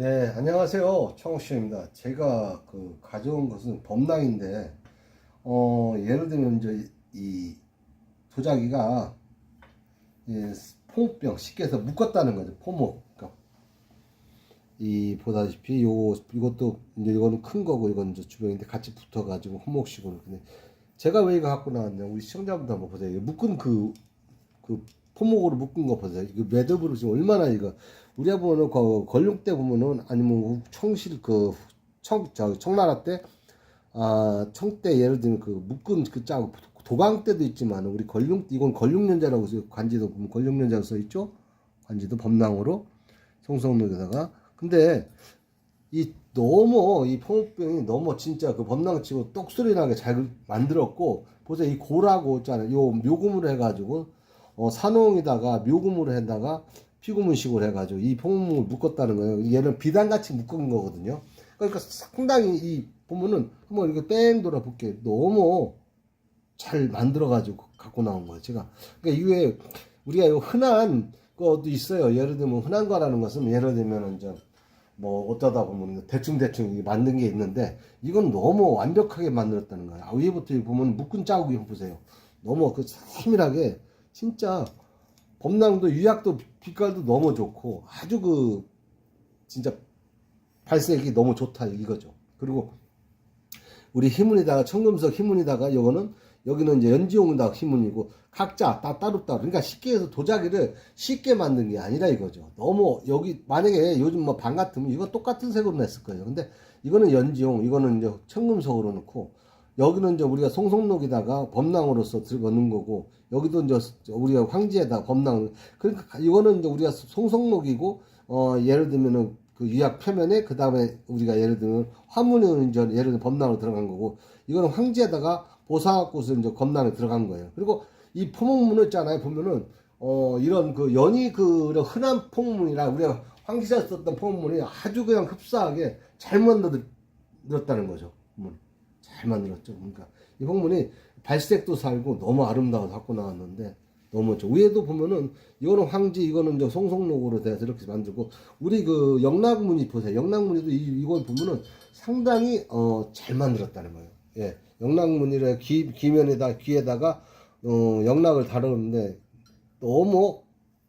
네, 안녕하세요. 청옥씨입니다. 제가 그 가져온 것은 범랑인데, 어, 예를 들면 이제 이 도자기가 이 포목병 쉽게 해서 묶었다는 거죠. 포목. 그러니까 이 보다시피 요 이것도 이거는 큰 거고 이건 이제 주변인데 같이 붙어가지고 호목식으로. 근데 제가 왜 이거 갖고 나왔냐? 우리 시청자분들 한번 보세요. 묶은 그, 그 포목으로 묶은 거 보세요. 이거 매듭으로 지금 얼마나 이거 우리가 보면은 그 걸룡 때 보면은 아니면 청실 그 청 저 청나라 때 아, 청때 예를 들면 그 묶은 그 짜, 도강 때도 있지만 우리 걸룡 이건 걸룡년자라고 써 관지도 보면 걸룡년자로 써 있죠. 관지도 범랑으로 송성록에다가 근데 이 너무 이 포목병이 너무 진짜 그 범랑치고 똑소리 나게 잘 만들었고 보세요 이 고라고 있잖아요. 요 묘금으로 해가지고 어 산홍에다가 묘금으로 해다가 피구문식으로 해가지고 이 포목을 묶었다는 거예요. 얘는 비단같이 묶은 거거든요. 그러니까 상당히 이 보면은 한번 이렇게 뺑 돌아 볼게 너무 잘 만들어가지고 갖고 나온 거예요. 제가 그러니까 이후에 우리가 요 흔한 것도 있어요. 예를 들면 흔한 거라는 것은 예를 들면 이제 뭐 어쩌다 보면 대충 대충 만든 게 있는데 이건 너무 완벽하게 만들었다는 거예요. 아, 위에부터 보면 묶은 자국이 보세요. 너무 그 세밀하게 진짜 범랑도 유약도 빛깔도 너무 좋고 아주 그 진짜 발색이 너무 좋다 이거죠. 그리고 우리 희문에다가 청금석 희문에다가 요거는 여기는 이제 연지용에다가 희문이고 각자 다 따로따로 그러니까 쉽게 해서 도자기를 쉽게 만든 게 아니라 이거죠. 너무 여기 만약에 요즘 뭐 방 같으면 이거 똑같은 색으로 냈을 거예요. 근데 이거는 연지용 이거는 이제 청금석으로 넣고 여기는 이제 우리가 송송록에다가 범랑으로서 들어넣는 거고 여기도 이제 우리가 황지에다 범랑 그러니까 이거는 이제 우리가 송송록이고 어 예를 들면은 그 유약 표면에 그 다음에 우리가 예를 들면 화문은 이제 예를 들면 범랑으로 들어간 거고 이거는 황지에다가 보사꽃을 이제 검랑에 들어간 거예요. 그리고 이 포목문을 있잖아요 보면은 어 이런 그 연이 그 흔한 포목문이라 우리가 황지에서 썼던 포목문이 아주 그냥 흡사하게 잘 만들었다는 거죠. 문. 잘 만들었죠. 그러니까 이 홍문이 발색도 살고 너무 아름다워서 갖고 나왔는데 너무 좋. 위에도 보면은 이거는 황지, 이거는 이제 송송록으로 돼서 이렇게 만들고 우리 그 영락문이 보세요. 영락문이도 이, 이걸 보면은 상당히 어 잘 만들었다는 거예요. 예, 영락문이라 귀 귀면에다 귀에다가 어 영락을 다루는데 너무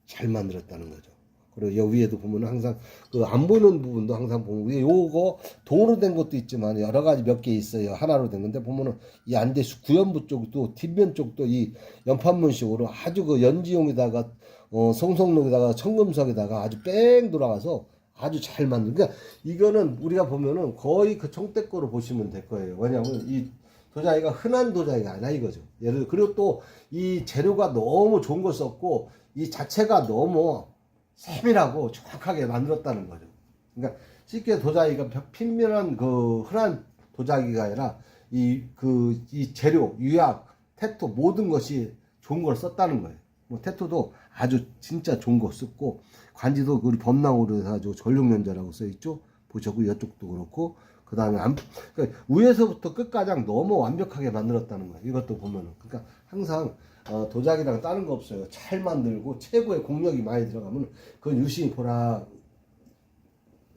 잘 만들었다는 거죠. 그리고 여기 위에도 보면 항상 그 안 보이는 부분도 항상 보면 위에 요거 도로 된 것도 있지만 여러 가지 몇 개 있어요. 하나로 된 건데 보면은 이 안대수 구연부 쪽도 뒷면 쪽도 이 연판문식으로 아주 그 연지용에다가 어 성성록에다가 청금석에다가 아주 뺑 돌아가서 아주 잘 만든. 그러니까 이거는 우리가 보면은 거의 그 청대 거로 보시면 될 거예요. 왜냐하면 이 도자기가 흔한 도자기가 아니라 이거죠. 예를 들어 그리고 또 이 재료가 너무 좋은 걸 썼고 이 자체가 너무 세밀하고 정확하게 만들었다는 거죠. 그러니까 쉽게 도자기가 핀면한 그 흔한 도자기가 아니라 이 그 이 재료, 유약, 태토 모든 것이 좋은 걸 썼다는 거예요. 뭐 태토도 아주 진짜 좋은 거 썼고 관지도 우리 범랑으로 해가지고 전룡연자라고 써 있죠. 보셨고 이쪽도 그렇고 그 다음에 안 그러니까 위에서부터 끝까지 너무 완벽하게 만들었다는 거예요. 이것도 보면은 그러니까 항상 어, 도자기랑 다른 거 없어요. 잘 만들고 최고의 공력이 많이 들어가면 그건 유심히 보라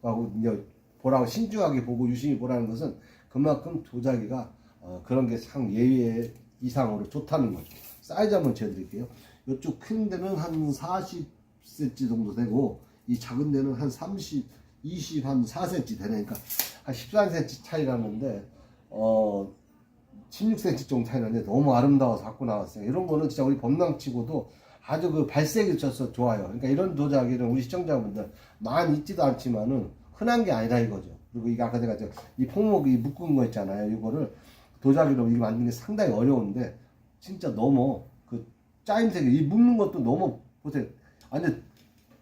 하고 이제 보라고 신중하게 보고 유심히 보라는 것은 그만큼 도자기가 어, 그런 게 상 예외 이상으로 좋다는 거죠. 사이즈 한번 재드릴게요. 이쪽 큰 데는 한 40cm 정도 되고 이 작은 데는 한 30, 20, 한 4cm 되니까 한 13cm 차이 나는데 어 16cm 정도 차이 나는데 너무 아름다워서 갖고 나왔어요. 이런 거는 진짜 우리 범랑치고도 아주 그 발색이 져서 좋아요. 그러니까 이런 도자기는 우리 시청자분들 많이 있지도 않지만은 흔한 게 아니라 이거죠. 그리고 이게 아까 제가 저이 폭목이 묶은 거 있잖아요. 이거를 도자기로 이거 만드는 게 상당히 어려운데 진짜 너무 그 짜임새가 이 묶는 것도 너무 보세요. 완전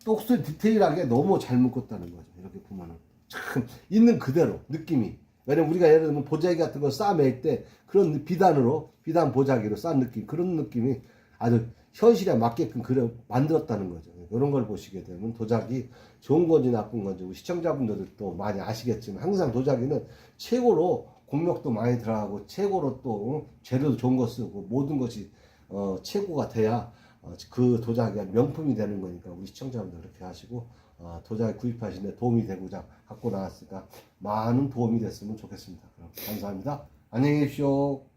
똑소리 디테일하게 너무 잘 묶었다는 거죠. 이렇게 보면은 참 있는 그대로 느낌이. 왜냐면 우리가 예를 들면 보자기 같은 거 싸맬 때 그런 비단으로 비단 보자기로 싼 느낌 그런 느낌이 아주 현실에 맞게끔 그려 만들었다는 거죠. 이런 걸 보시게 되면 도자기 좋은 건지 나쁜 건지 시청자분들도 많이 아시겠지만 항상 도자기는 최고로 공력도 많이 들어가고 최고로 또 재료도 좋은 거 쓰고 모든 것이 어, 최고가 돼야 어, 그 도자기가 명품이 되는 거니까 우리 시청자분들 그렇게 하시고 어, 도자기 구입하시는데 도움이 되고자 갖고 나왔으니까 많은 도움이 됐으면 좋겠습니다. 그럼 감사합니다. 안녕히 계십시오.